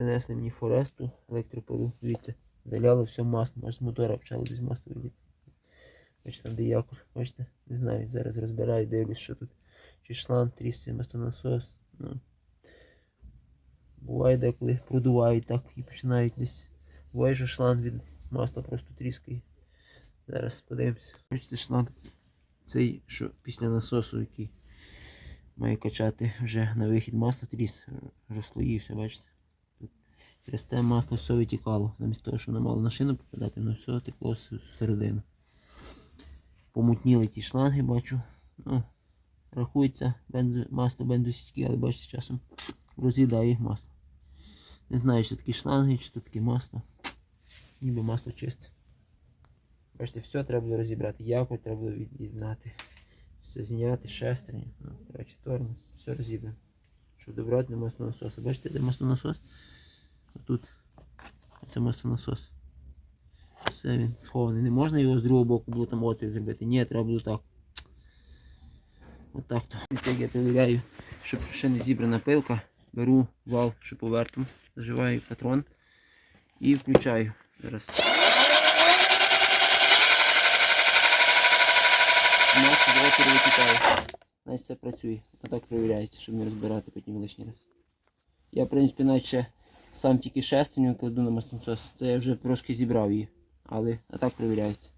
Принесли мені форесту, електропилу. Дивіться, заляли все масло, аж з мотора почало десь масло виліти. Бачите, там де якор. Бачите, не знаю, зараз розбираю, дивлюсь, що тут. Чи шланг, трісся, маслонасос. Ну. Буває деколи продувають так і починають десь. Буває, що шланг від масла просто тріскає. Зараз подивимось. Бачите, шланг цей, що після насосу, який має качати вже на вихід масло тріс, розслоївся, бачите. Через те масло все витікало. Замість того, що воно мало на шину попадати, воно все текло всередину. Помутніли ті шланги, бачу. Ну, рахується бензо, масло бензосічки, але бачите, часом роз'їдає їх масло. Не знаю, що такі шланги, чи то таке масло. Ніби масло чисте. Бачите, все треба було розібрати. Якось треба було від'єднати. Все зняти, шестерні. Ну, коротше, тормоз, все розібрано. Щоб добрати на маслонасос. Бачите, де маслонасос? Отут. Це маслонасос. Все він схований. Не можна його з другого боку було там отвір зробити. Ні, треба було так. Отак то. І я перевіряю, щоб ще не зібрана пилка. Беру вал шиповертом, заживаю патрон і включаю. Зараз. Значить все працює. Отак перевіряється, щоб не розбирати потім лишній раз. Я, в принципі, навіть ще сам тільки шестерню кладу на маслонасос. Це я вже трошки зібрав її. Але а так перевіряється.